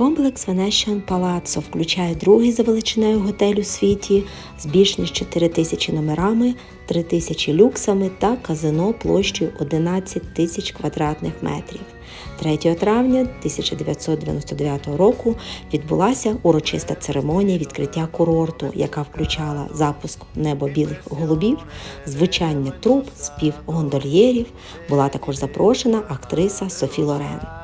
Комплекс Venetian Palazzo включає другий за величиною готель у світі з більш ніж 4 тисячі номерами, 3 тисячі люксами та казино площею 11 тисяч квадратних метрів. 3 травня 1999 року відбулася урочиста церемонія відкриття курорту, яка включала запуск небо білих голубів, звучання труб, спів гондольєрів. Була також запрошена актриса Софі Лорен.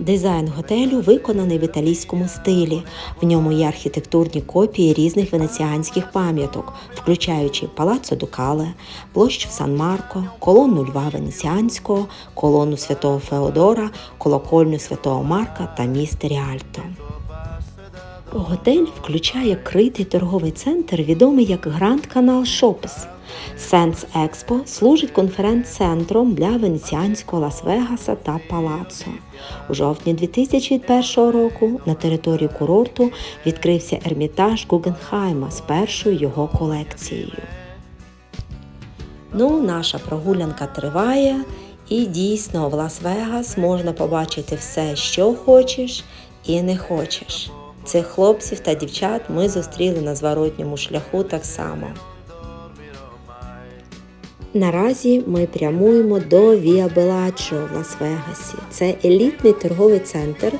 Дизайн готелю виконаний в італійському стилі. В ньому є архітектурні копії різних венеціанських пам'яток, включаючи Палаццо Дукале, площу Сан Марко, колону Льва Венеціанського, колону Святого Феодора, колокольню Святого Марка та міст Ріальто. Готель включає критий торговий центр, відомий як Гранд Канал Шопс. Сенс Експо служить конференц-центром для венеціанського Лас-Вегаса та Палаццо. У жовтні 2001 року на території курорту відкрився ермітаж Гугенхайма з першою його колекцією. Ну, наша прогулянка триває, і дійсно в Лас-Вегас можна побачити все, що хочеш і не хочеш. Цих хлопців та дівчат ми зустріли на зворотньому шляху так само. Наразі ми прямуємо до Віа Беладжо в Лас-Вегасі. Це елітний торговий центр,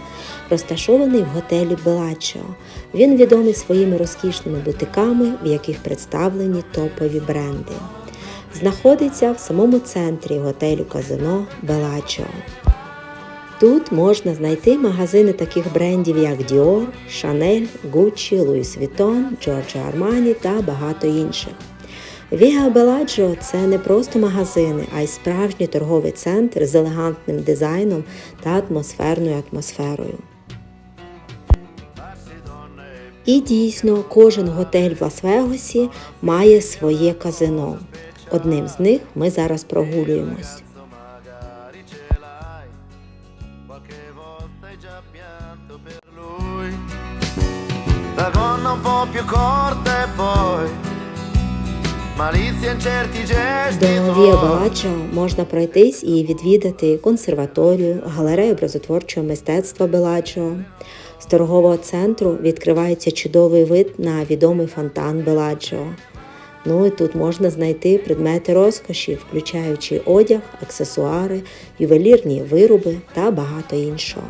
розташований в готелі Беладжо. Він відомий своїми розкішними бутиками, в яких представлені топові бренди. Знаходиться в самому центрі готелю казино Беладжо. Тут можна знайти магазини таких брендів, як Dior, Chanel, Gucci, Louis Vuitton, Giorgio Armani та багато інших. Віга Беладжо це не просто магазини, а й справжній торговий центр з елегантним дизайном та атмосферною атмосферою. І дійсно, кожен готель в Лас-Вегасі має своє казино. Одним з них ми зараз прогулюємось. Gonna un po' più corta e poi До. Віа Баладжо можна пройтись і відвідати консерваторію, галерею образотворчого мистецтва Беладжо. З торгового центру відкривається чудовий вид на відомий фонтан Беладжо. Ну і тут можна знайти предмети розкоші, включаючи одяг, аксесуари, ювелірні вироби та багато іншого.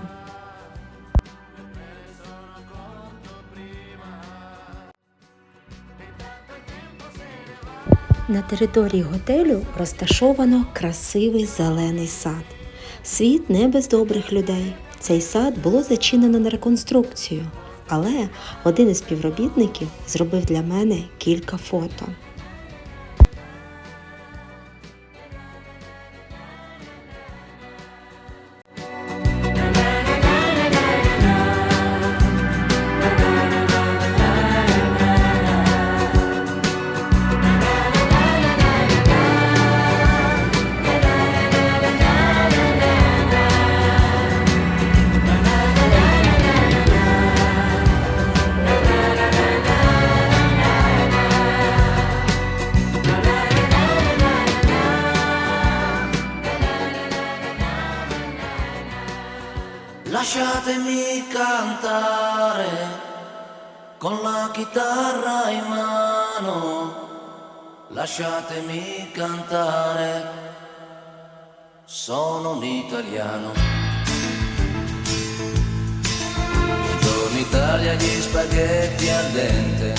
На території готелю розташовано красивий зелений сад. Світ не без добрих людей. Цей сад було зачинено на реконструкцію, але один із співробітників зробив для мене кілька фото. Lasciatemi cantare con la chitarra in mano, lasciatemi cantare, sono un italiano. Buongiorno Italia, gli spaghetti al dente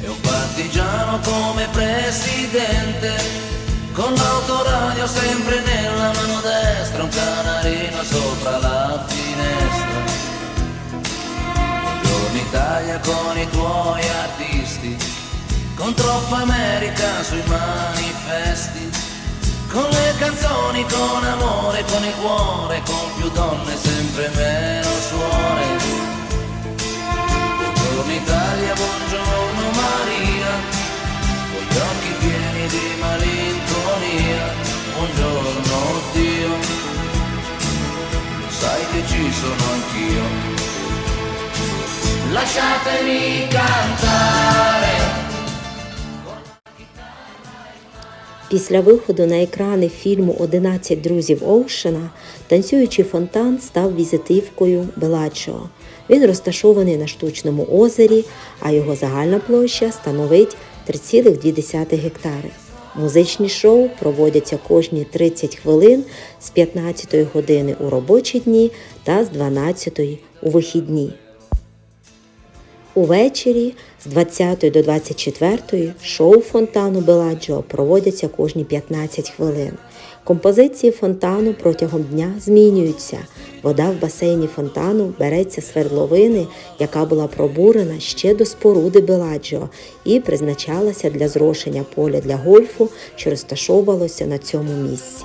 e un partigiano come presidente. Con l'autoradio sempre nella mano destra, un canarino sopra la finestra. Buongiorno Italia con i tuoi artisti, con troppa America sui manifesti, con le canzoni, con amore, con il cuore, con più donne, sempre meno anch'io. Lasciatemi cantare. Після виходу на екрани фільму «11 друзів Оушена танцюючий фонтан став візитивкою Беладжо. Він розташований на штучному озері, а його загальна площа становить 3,2 гектари. Музичні шоу проводяться кожні 30 хвилин з 15 години у робочі дні та з 12 у вихідні. Увечері з 20 до 24 шоу фонтану Беладжо проводяться кожні 15 хвилин. Композиції фонтану протягом дня змінюються. Вода в басейні фонтану береться з свердловини, яка була пробурена ще до споруди Беладжо і призначалася для зрошення поля для гольфу, що розташовувалося на цьому місці.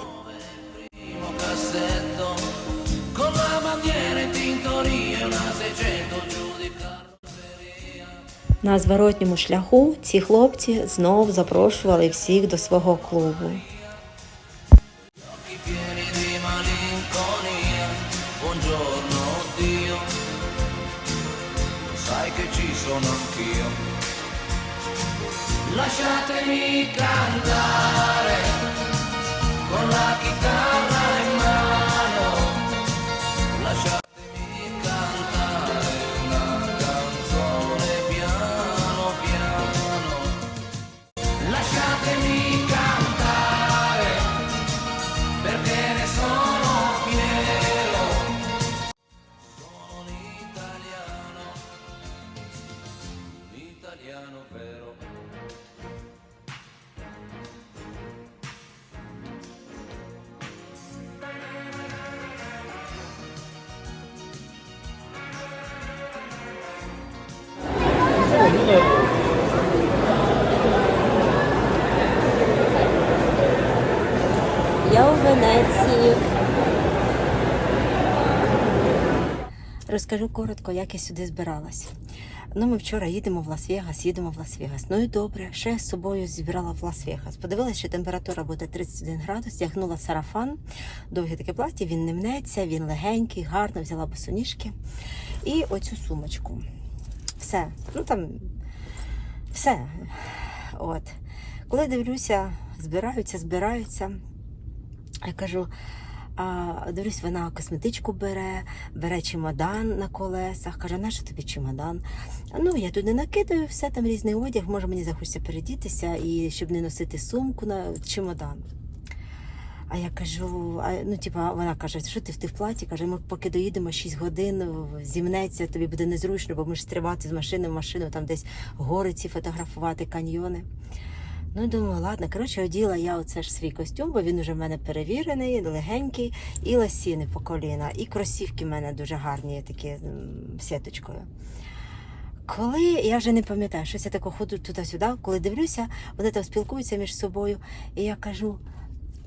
На зворотньому шляху ці хлопці знов запрошували всіх до свого клубу. Lasciatemi cantare con la chitarra Я у Венеції. Розкажу коротко, як я сюди збиралась. Ну, ми вчора їдемо в Лас-Вегас, їдемо в Лас-Вегас. Ну і добре, я з собою зібрала в Лас-Вегас. Подивилася, що температура буде 31 градус, тягнула сарафан, довге таке плаття, він не мнеться, він легенький, гарно, взяла босоніжки. І оцю сумочку. Все. Ну там все. От. Коли дивлюся, збираються, збираються. Я кажу, а, дивлюсь, вона косметичку бере, бере чемодан на колесах. Каже, на що тобі чемодан? Ну, я туди накидаю, все там різний одяг, може мені захочеться передітися, і щоб не носити сумку на чемодан. А я кажу, а, ну, типа, вона каже, що ти, ти в платі? Каже, ми поки доїдемо 6 годин, зімнеться, тобі буде незручно, бо ми ж стрибати з машини в машину, там десь гори ці фотографувати, каньйони. Ну, думаю, ладно, коротше, оділа я оце ж свій костюм, бо він уже в мене перевірений, легенький, і ласіни по коліна, і кросівки в мене дуже гарні, такі сіточкою. Коли я вже не пам'ятаю, щось я тако ходжу туди-сюди, коли дивлюся, вони там спілкуються між собою, і я кажу: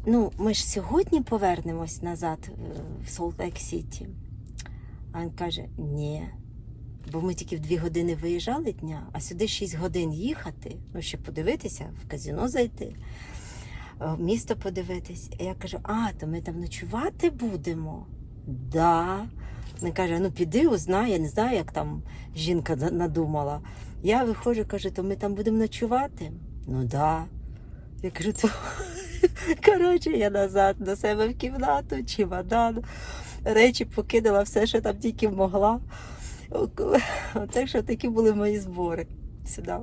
ну, ми ж сьогодні повернемось назад е, в Солт-Лейк Сіті. А він каже: ні. Бо ми тільки в дві години виїжджали дня, а сюди 6 годин їхати, ну ще подивитися, в казино зайти, е, місто подивитись. І я кажу, а, то ми там ночувати будемо? Да. Він каже, ну піди, узнай, я не знаю, як там жінка надумала. Я виходжу, кажу, то ми там будемо ночувати? Ну да. Я кажу, то коротше, я назад до себе в кімнату, чемодан, речі покидала все, що там тільки могла. Так що такі були мої збори сюди.